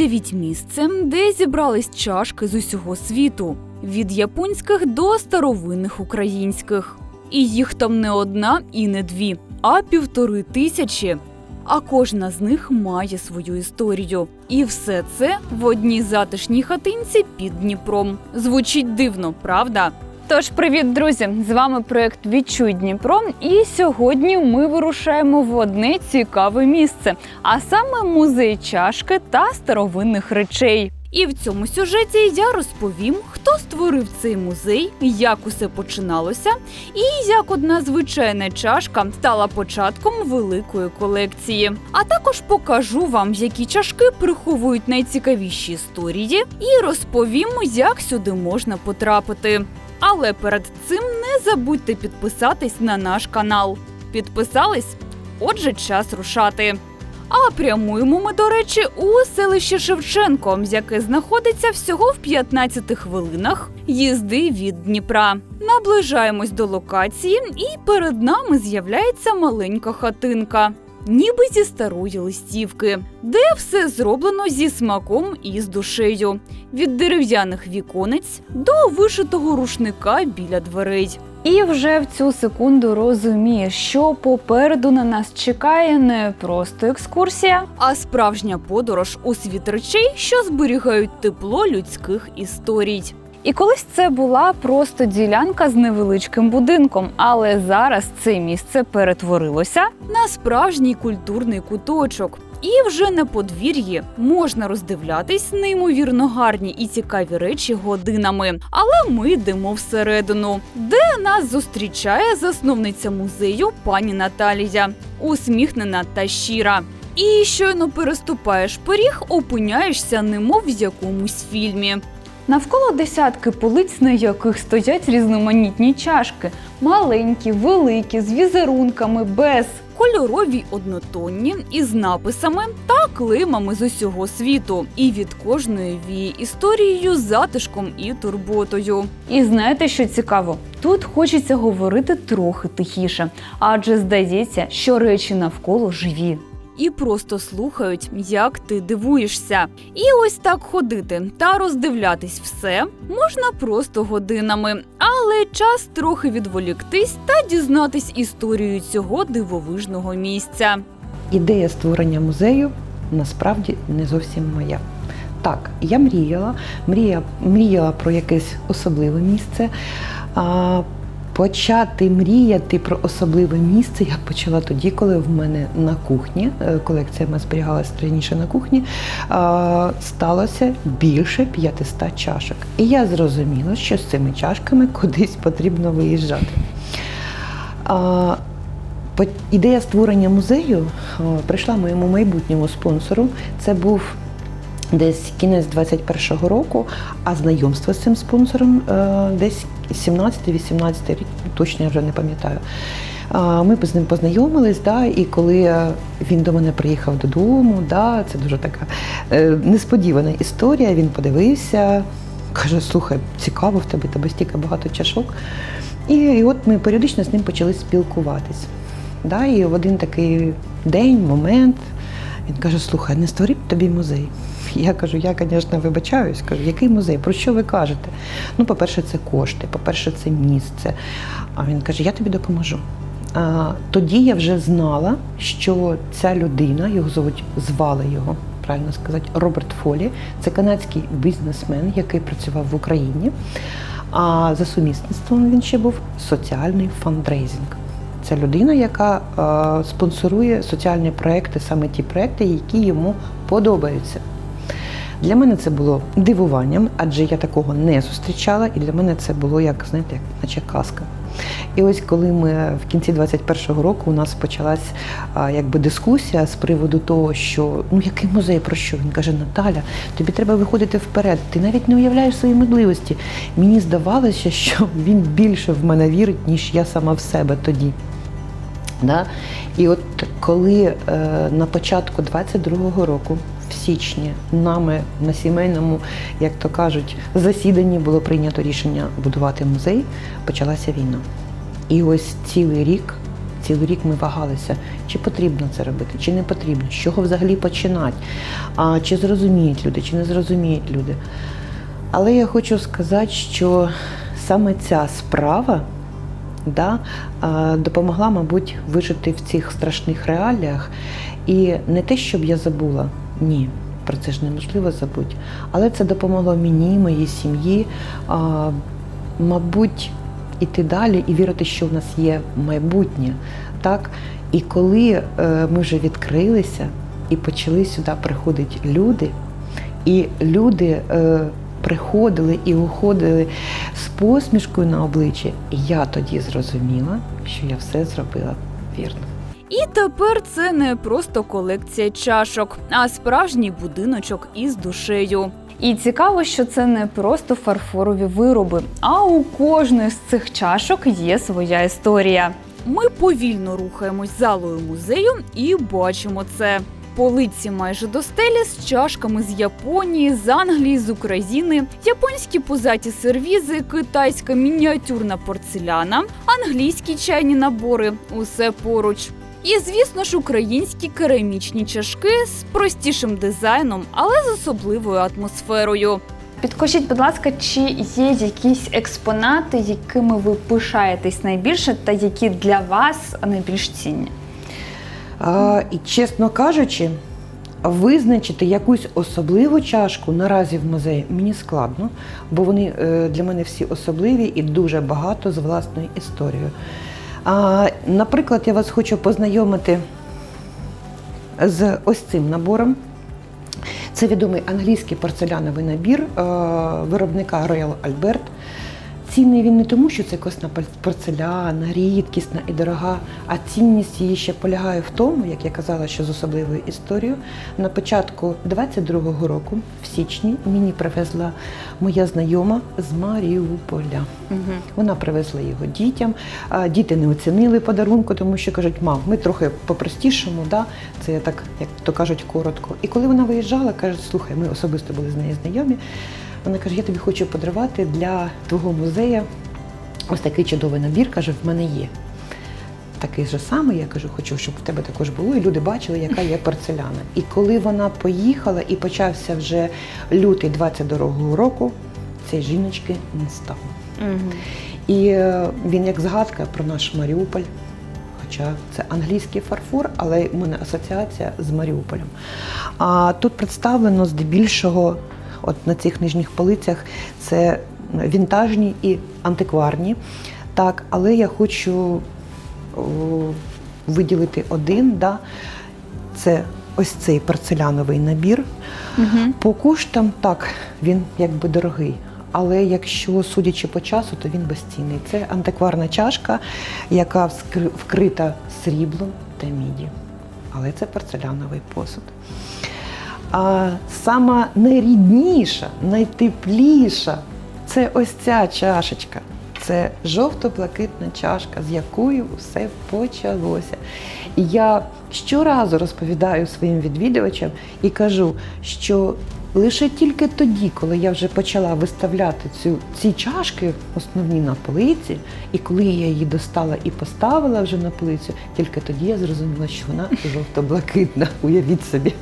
Уявіть місце, де зібрались чашки з усього світу, від японських до старовинних українських. І їх там не одна і не дві, а півтори тисячі. А кожна з них має свою історію. І все це в одній затишній хатинці під Дніпром. Звучить дивно, правда? Тож, привіт, друзі! З вами проект Відчуй Дніпро. І сьогодні ми вирушаємо в одне цікаве місце, а саме музей чашки та старовинних речей. І в цьому сюжеті я розповім, хто створив цей музей, як усе починалося, і як одна звичайна чашка стала початком великої колекції. А також покажу вам, які чашки приховують найцікавіші історії, і розповім, як сюди можна потрапити. Але перед цим не забудьте підписатись на наш канал. Підписались? Отже, час рушати. А прямуємо ми, до речі, у селище Шевченко, яке знаходиться всього в 15 хвилинах їзди від Дніпра. Наближаємось до локації, і перед нами з'являється маленька хатинка. Ніби зі старої листівки, де все зроблено зі смаком і з душею, від дерев'яних віконець до вишитого рушника біля дверей. І вже в цю секунду розумієш, що попереду на нас чекає не просто екскурсія, а справжня подорож у світ речей, що зберігають тепло людських історій. І колись це була просто ділянка з невеличким будинком, але зараз це місце перетворилося на справжній культурний куточок. І вже на подвір'ї можна роздивлятись неймовірно гарні і цікаві речі годинами. Але ми йдемо всередину, де нас зустрічає засновниця музею пані Наталія, усміхнена та щира. І щойно переступаєш поріг, опиняєшся, немов в якомусь фільмі. Навколо десятки полиць, на яких стоять різноманітні чашки, маленькі, великі, з візерунками, без кольорові однотонні із написами та клеймами з усього світу. І від кожної віє історією, затишком і турботою. І знаєте, що цікаво? Тут хочеться говорити трохи тихіше, адже здається, що речі навколо живі і просто слухають, як ти дивуєшся. І ось так ходити та роздивлятись все можна просто годинами, але час трохи відволіктись та дізнатись історію цього дивовижного місця. Ідея створення музею насправді не зовсім моя. Так, я мріяла, мріяла, мріяла про якесь особливе місце. А, Почати мріяти про особливе місце я почала тоді, коли в мене на кухні, е, колекція моя зберігалася раніше на кухні, сталося більше 500 чашок. І я зрозуміла, що з цими чашками кудись потрібно виїжджати. Ідея створення музею прийшла моєму майбутньому спонсору. Це був десь кінець 21-го року, а знайомство з цим спонсором е, десь 17-18 рік, точно я вже не пам'ятаю. Ми з ним познайомились, да, і коли е, він до мене приїхав додому, да, це дуже така е, несподівана історія. Він подивився, каже: слухай, цікаво в тебе, тебе стільки багато чашок. І, і от ми періодично з ним почали спілкуватись. Да, і в один такий день, момент, він каже: слухай, не створив тобі музей. Я кажу, я, звісно, вибачаюсь, кажу, який музей? Про що ви кажете? Ну, по-перше, це кошти, по-перше, це місце. А він каже, я тобі допоможу. А, тоді я вже знала, що ця людина, його звуть, звали його, правильно сказати, Роберт Фолі. Це канадський бізнесмен, який працював в Україні. А за сумісництвом він ще був соціальний фандрейзинг. Це людина, яка е, спонсорує соціальні проекти, саме ті проекти, які йому подобаються. Для мене це було дивуванням, адже я такого не зустрічала, і для мене це було як знаєте, як наче казка. І ось коли ми в кінці 21-го року у нас почалась якби дискусія з приводу того, що ну який музей про що? Він каже: Наталя, тобі треба виходити вперед. Ти навіть не уявляєш свої можливості. Мені здавалося, що він більше в мене вірить, ніж я сама в себе тоді. Да? І от коли е, на початку 22-го року, в січні, нами на сімейному, як то кажуть, засіданні було прийнято рішення будувати музей, почалася війна. І ось цілий рік Цілий рік ми вагалися, чи потрібно це робити, чи не потрібно, з чого взагалі починати, а, чи зрозуміють люди, чи не зрозуміють люди. Але я хочу сказати, що саме ця справа да, допомогла, мабуть, вижити в цих страшних реаліях. І не те, щоб я забула, ні, про це ж неможливо забути. Але це допомогло мені, моїй сім'ї, мабуть, іти далі і вірити, що в нас є майбутнє. Так? І коли е, ми вже відкрилися і почали сюди приходити люди, і люди е, приходили і уходили з посмішкою на обличчі, я тоді зрозуміла, що я все зробила вірно. І тепер це не просто колекція чашок, а справжній будиночок із душею. І цікаво, що це не просто фарфорові вироби, а у кожної з цих чашок є своя історія. Ми повільно рухаємось залою музею і бачимо це. Полиці майже до стелі з чашками з Японії, з Англії, з України, японські пузаті сервізи, китайська мініатюрна порцеляна, англійські чайні набори усе поруч. І, звісно ж, українські керамічні чашки з простішим дизайном, але з особливою атмосферою. Підкажіть, будь ласка, чи є якісь експонати, якими ви пишаєтесь найбільше, та які для вас найбільш цінні? А, і чесно кажучи, визначити якусь особливу чашку наразі в музеї мені складно, бо вони е, для мене всі особливі і дуже багато з власною історією. А, наприклад, я вас хочу познайомити з ось цим набором. Це відомий англійський порцеляновий набір е, виробника Royal Albert. Цінний він не тому, що це косна порцеляна, рідкісна і дорога, а цінність її ще полягає в тому, як я казала, що з особливою історією. На початку 22-го року, в січні, мені привезла моя знайома з Маріуполя. Угу. Вона привезла його дітям. Діти не оцінили подарунку, тому що кажуть, мам, ми трохи по-простішому, да? це я так, як то кажуть, коротко. І коли вона виїжджала, каже, слухай, ми особисто були з нею знайомі. Вона каже, я тобі хочу подарувати для твого музею ось такий чудовий набір, каже, в мене є. Такий же самий, я кажу, хочу, щоб в тебе також було, і люди бачили, яка є порцеляна. І коли вона поїхала і почався вже лютий 22-го року, цієї жіночки не стало. Угу. І е, він як згадка про наш Маріуполь. Хоча це англійський фарфор, але в мене асоціація з Маріуполем. А тут представлено здебільшого, от на цих нижніх полицях, це вінтажні і антикварні. Так, але я хочу о, виділити один. Да, це ось цей порцеляновий набір. Угу. По коштам так, він якби дорогий. Але якщо судячи по часу, то він безцінний. Це антикварна чашка, яка вкрита сріблом та міді. Але це порцеляновий посуд. А сама найрідніша, найтепліша це ось ця чашечка. Це жовто-блакитна чашка, з якою все почалося. І я щоразу розповідаю своїм відвідувачам і кажу, що лише тільки тоді, коли я вже почала виставляти цю, ці чашки основні на полиці, і коли я її достала і поставила вже на полицю, тільки тоді я зрозуміла, що вона жовто-блакитна. Уявіть собі.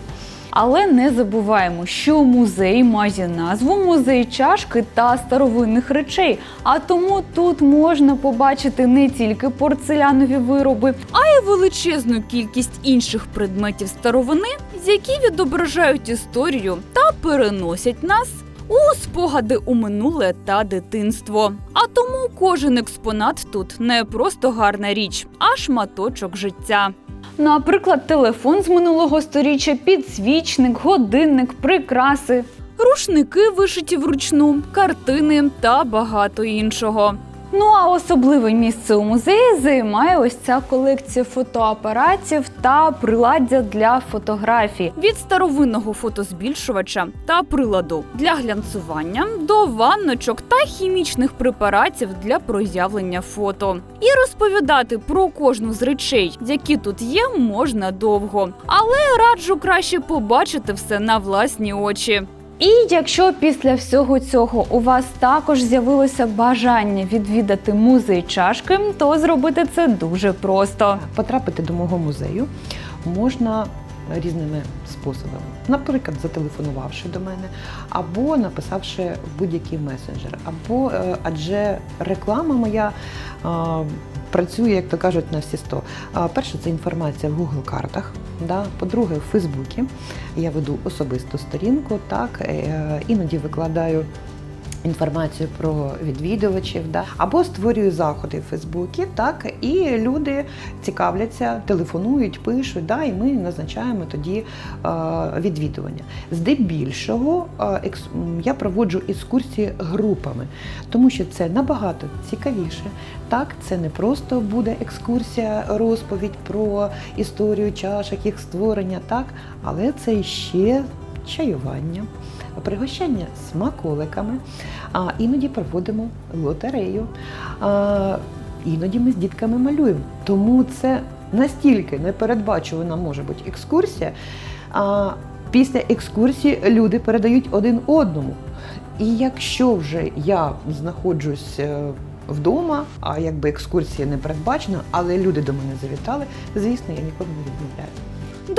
Але не забуваємо, що музей має назву музей чашки та старовинних речей. А тому тут можна побачити не тільки порцелянові вироби, а й величезну кількість інших предметів старовини, які відображають історію та переносять нас. У спогади у минуле та дитинство. А тому кожен експонат тут не просто гарна річ, а шматочок життя. Наприклад, телефон з минулого сторіччя, підсвічник, годинник, прикраси, рушники вишиті вручну, картини та багато іншого. Ну а особливе місце у музеї займає ось ця колекція фотоапаратів та приладдя для фотографій від старовинного фотозбільшувача та приладу для глянцювання до ванночок та хімічних препаратів для проявлення фото. І розповідати про кожну з речей, які тут є, можна довго, але раджу краще побачити все на власні очі. І якщо після всього цього у вас також з'явилося бажання відвідати музей чашки, то зробити це дуже просто. Потрапити до мого музею можна різними способами. Наприклад, зателефонувавши до мене, або написавши в будь-який месенджер, або е, адже реклама моя. е, Працює, як то кажуть, на всі 100. Перше, це інформація в Google картах. Да? По-друге, в Фейсбуці я веду особисту сторінку, так е, іноді викладаю інформацію про відвідувачів, да? або створюю заходи в Фейсбуці, так і люди цікавляться, телефонують, пишуть, да, і ми назначаємо тоді е, відвідування. Здебільшого е, я проводжу екскурсії групами, тому що це набагато цікавіше. Так, це не просто буде екскурсія, розповідь про історію чашок, їх створення, так, але це ще чаювання, пригощання смаколиками. А іноді проводимо лотерею. А, іноді ми з дітками малюємо. Тому це настільки непередбачувана може бути екскурсія. А, після екскурсії люди передають один одному. І якщо вже я знаходжусь е, вдома, а якби екскурсія не передбачена, але люди до мене завітали, звісно, я ніколи не відмовляю.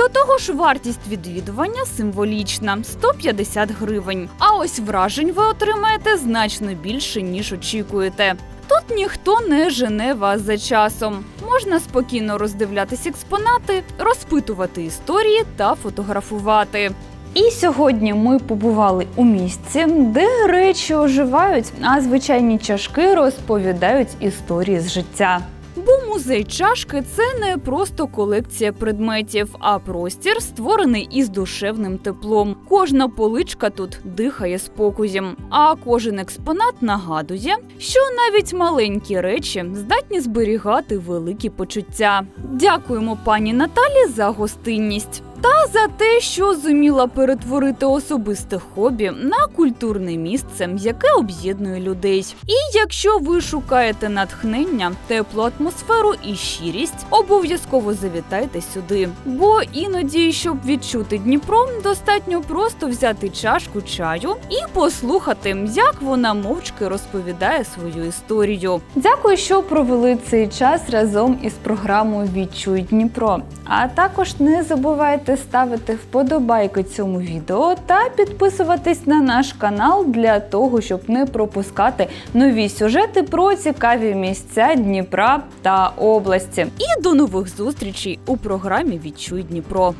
До того ж, вартість відвідування символічна 150 гривень. А ось вражень ви отримаєте значно більше, ніж очікуєте. Тут ніхто не жене вас за часом. Можна спокійно роздивлятись експонати, розпитувати історії та фотографувати. І сьогодні ми побували у місці, де речі оживають, а звичайні чашки розповідають історії з життя. Бо музей чашки це не просто колекція предметів, а простір, створений із душевним теплом. Кожна поличка тут дихає спокоєм, а кожен експонат нагадує, що навіть маленькі речі здатні зберігати великі почуття. Дякуємо пані Наталі за гостинність. Та за те, що зуміла перетворити особисте хобі на культурне місце, яке об'єднує людей. І якщо ви шукаєте натхнення, теплу атмосферу і щирість, обов'язково завітайте сюди. Бо іноді, щоб відчути Дніпро, достатньо просто взяти чашку чаю і послухати, як вона мовчки розповідає свою історію. Дякую, що провели цей час разом із програмою Відчуй Дніпро. А також не забувайте ставити вподобайки цьому відео та підписуватись на наш канал для того, щоб не пропускати нові сюжети про цікаві місця Дніпра та області. І до нових зустрічей у програмі Відчуй Дніпро.